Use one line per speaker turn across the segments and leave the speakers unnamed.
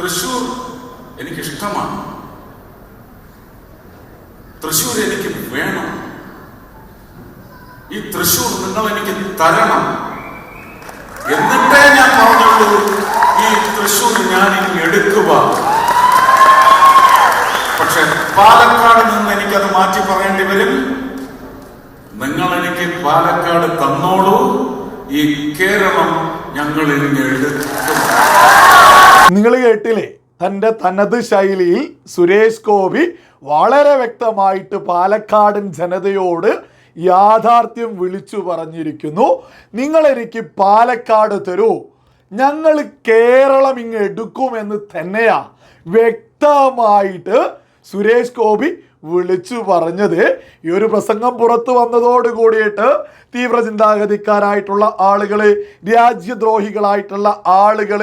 തൃശൂർ എനിക്കിഷ്ടമാണ്. തൃശൂർ എനിക്ക് വേണം. ഈ തൃശൂർ നിങ്ങൾ എനിക്ക് തരണം. എന്നിട്ടേ ഞാൻ പറഞ്ഞുള്ളൂ ഈ തൃശൂർ ഞാൻ ഇനി എടുക്കുക. പക്ഷെ പാലക്കാട് നിന്ന് എനിക്കത് മാറ്റി പറയേണ്ടി വരും. നിങ്ങൾ എനിക്ക് പാലക്കാട് തന്നോളൂ. ഈ കേരളം ഞങ്ങൾ ഇനി
നിങ്ങൾ കേട്ടില്ലേ? തന്റെ തനത് ശൈലിയിൽ സുരേഷ് ഗോപി വളരെ വ്യക്തമായിട്ട് പാലക്കാടൻ ജനതയോട് യാഥാർത്ഥ്യം വിളിച്ചു പറഞ്ഞിരിക്കുന്നു. നിങ്ങൾ എനിക്ക് പാലക്കാട് തരൂ. ഞങ്ങൾ കേരളം ഇങ്ങ് എടുക്കുമെന്ന് തന്നെയാ വ്യക്തമായിട്ട് സുരേഷ് ഗോപി വിളിച്ചു പറഞ്ഞത്. ഈ ഒരു പ്രസംഗം പുറത്തു വന്നതോട് കൂടിയിട്ട് തീവ്ര ചിന്താഗതിക്കാരായിട്ടുള്ള ആളുകൾ രാജ്യദ്രോഹികളായിട്ടുള്ള ആളുകൾ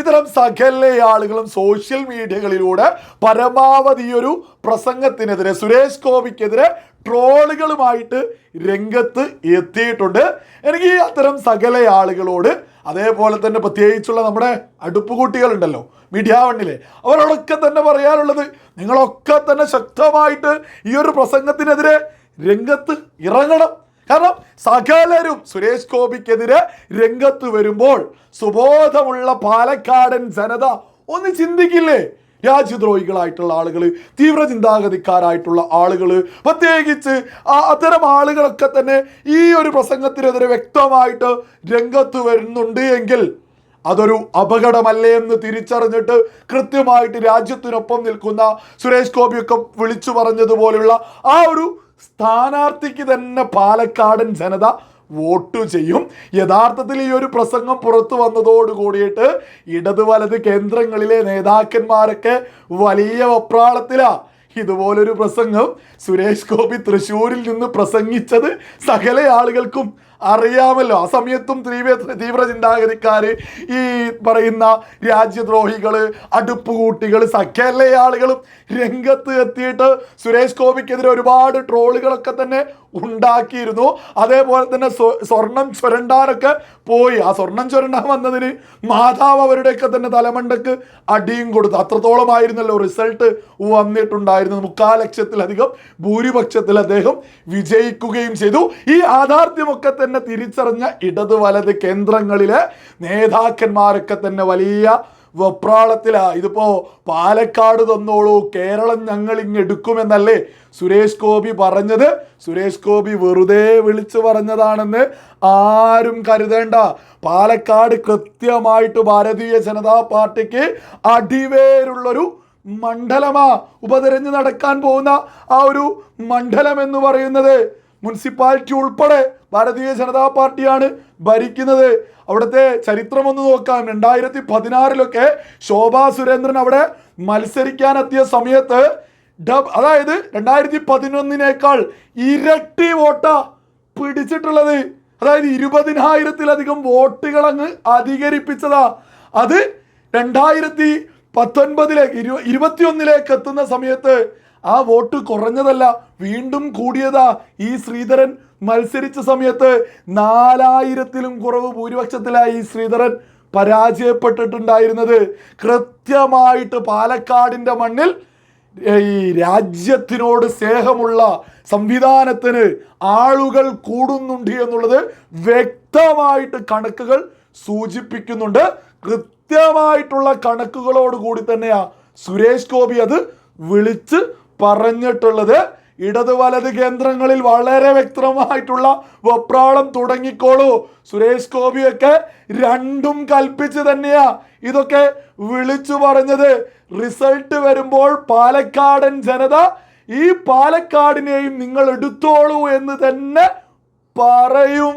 ഇത്തരം സകല ആളുകളും സോഷ്യൽ മീഡിയകളിലൂടെ പരമാവധി ഒരു പ്രസംഗത്തിനെതിരെ സുരേഷ് ഗോപിക്കെതിരെ ട്രോളുകളുമായിട്ട് രംഗത്ത് എത്തിയിട്ടുണ്ട്. എനിക്ക് അത്തരം സകല ആളുകളോട് അതേപോലെ തന്നെ പ്രത്യേകിച്ചുള്ള നമ്മുടെ അടുപ്പുകൂട്ടികളുണ്ടല്ലോ മീഡിയ വണ്ണിലെ അവരോടൊക്കെ തന്നെ പറയാനുള്ളത് നിങ്ങളൊക്കെ തന്നെ ശക്തമായിട്ട് ഈ ഒരു പ്രസംഗത്തിനെതിരെ രംഗത്ത് ഇറങ്ങണം. കാരണം സകലരും സുരേഷ് ഗോപിക്കെതിരെ രംഗത്ത് വരുമ്പോൾ സുബോധമുള്ള പാലക്കാടൻ ജനത ഒന്ന് ചിന്തിക്കില്ലേ? രാജ്യദ്രോഹികളായിട്ടുള്ള ആളുകൾ തീവ്ര ചിന്താഗതിക്കാരായിട്ടുള്ള ആളുകൾ പ്രത്യേകിച്ച് അത്തരം ആളുകളൊക്കെ തന്നെ ഈ ഒരു പ്രസംഗത്തിനെതിരെ വ്യക്തമായിട്ട് രംഗത്ത് വരുന്നുണ്ട് എങ്കിൽ അതൊരു അപകടമല്ലേ എന്ന് തിരിച്ചറിഞ്ഞിട്ട് കൃത്യമായിട്ട് രാജ്യത്തിനൊപ്പം നിൽക്കുന്ന സുരേഷ് ഗോപിയൊക്കെ വിളിച്ചു പറഞ്ഞതുപോലുള്ള ആ ഒരു സ്ഥാനാർത്ഥിക്ക് തന്നെ പാലക്കാടൻ ജനത വോട്ട് ചെയ്യും. യഥാർത്ഥത്തിൽ ഈ ഒരു പ്രസംഗം പുറത്തു വന്നതോട് കൂടിയിട്ട് ഇടത് വലത് കേന്ദ്രങ്ങളിലെ നേതാക്കന്മാരൊക്കെ വലിയ വപ്രാളത്തിലാ. ഇതുപോലൊരു പ്രസംഗം സുരേഷ് ഗോപി തൃശ്ശൂരിൽ നിന്ന് പ്രസംഗിച്ചത് സകല ആളുകൾക്കും അറിയാമല്ലോ. ആ സമയത്തും തീവ്ര തീവ്ര ചിന്താഗതിക്കാർ ഈ പറയുന്ന രാജ്യദ്രോഹികൾ അടുപ്പുകൂട്ടികൾ സകല ആളുകളും രംഗത്ത് എത്തിയിട്ട് സുരേഷ് ഗോപിക്കെതിരെ ഒരുപാട് ട്രോളുകളൊക്കെ തന്നെ ഉണ്ടാക്കിയിരുന്നു. അതേപോലെ തന്നെ സ്വ- സ്വർണം ചുരണ്ടാനൊക്കെ പോയി. ആ സ്വർണം ചുരണ്ടാൻ വന്നതിന് മാതാവ് അവരുടെയൊക്കെ തന്നെ തലമണ്ടക്ക് അടിയും കൊടുത്തു. അത്രത്തോളമായിരുന്നല്ലോ റിസൾട്ട് വന്നിട്ടുണ്ടായിരുന്നത്. മുക്കാൽ ലക്ഷത്തിലധികം ഭൂരിപക്ഷത്തിൽ അദ്ദേഹം വിജയിക്കുകയും ചെയ്തു. ഈ യാഥാർത്ഥ്യമൊക്കെ തന്നെ തിരിച്ചറിഞ്ഞ ഇടത് വലത് കേന്ദ്രങ്ങളിലെ നേതാക്കന്മാരൊക്കെ തന്നെ വലിയ വെപ്രാളത്തിലാ. ഇതിപ്പോ പാലക്കാട് തന്നോളൂ കേരളം ഞങ്ങൾ ഇങ്ങെടുക്കുമെന്നല്ലേ സുരേഷ് ഗോപി പറഞ്ഞത്? സുരേഷ് ഗോപി വെറുതെ വിളിച്ചു പറഞ്ഞതാണെന്ന് ആരും കരുതേണ്ട. പാലക്കാട് കൃത്യമായിട്ട് ഭാരതീയ ജനതാ പാർട്ടിക്ക് അടിവേരുള്ളൊരു മണ്ഡലമാ ഉപതെരഞ്ഞു നടക്കാൻ പോകുന്ന ആ ഒരു മണ്ഡലം എന്ന് പറയുന്നത്. മുനിസിപ്പാലിറ്റി ഉൾപ്പെടെ ഭാരതീയ ജനതാ പാർട്ടിയാണ് ഭരിക്കുന്നത്. അവിടുത്തെ ചരിത്രം ഒന്ന് നോക്കാം. രണ്ടായിരത്തി പതിനാറിലൊക്കെ ശോഭാ സുരേന്ദ്രൻ അവിടെ മത്സരിക്കാനെത്തിയ സമയത്ത് ഡബ് അതായത് രണ്ടായിരത്തി പതിനൊന്നിനേക്കാൾ ഇരട്ടി വോട്ട പിടിച്ചിട്ടുള്ളത്. അതായത് ഇരുപതിനായിരത്തിലധികം വോട്ടുകൾ അങ്ങ് അധികരിപ്പിച്ചതാ. അത് രണ്ടായിരത്തി പത്തൊൻപതിലേക്ക് ഇരു ഇരുപത്തിയൊന്നിലേക്ക് എത്തുന്ന സമയത്ത് ആ വോട്ട് കുറഞ്ഞതല്ല വീണ്ടും കൂടിയതാ ഈ ശ്രീധരൻ മത്സരിച്ച സമയത്ത് നാലായിരത്തിലും കുറവ് ഭൂരിപക്ഷത്തിലായി ശ്രീധരൻ പരാജയപ്പെട്ടിട്ടുണ്ടായിരുന്നത് കൃത്യമായിട്ട് പാലക്കാടിന്റെ മണ്ണിൽ ഈ രാജ്യത്തിനോട് സ്നേഹമുള്ള സംവിധാനത്തിന് ആളുകൾ കൂടുന്നുണ്ട് എന്നുള്ളത് വ്യക്തമായിട്ട് കണക്കുകൾ സൂചിപ്പിക്കുന്നുണ്ട്. കൃത്യമായിട്ടുള്ള കണക്കുകളോട് കൂടി തന്നെയാണ് സുരേഷ് ഗോപി അത് വിളിച്ച് പറഞ്ഞിട്ടുള്ളത്. ഇടത് വലത് കേന്ദ്രങ്ങളിൽ വളരെ വ്യക്തമായിട്ടുള്ള വെപ്രാളം തുടങ്ങിക്കോളൂ. സുരേഷ് ഗോപിയൊക്കെ രണ്ടും കൽപ്പിച്ച് തന്നെയാ ഇതൊക്കെ വിളിച്ചു പറഞ്ഞത്. റിസൾട്ട് വരുമ്പോൾ പാലക്കാടൻ ജനത ഈ പാലക്കാടിനെയും നിങ്ങൾ എടുത്തോളൂ എന്ന് തന്നെ പറയും.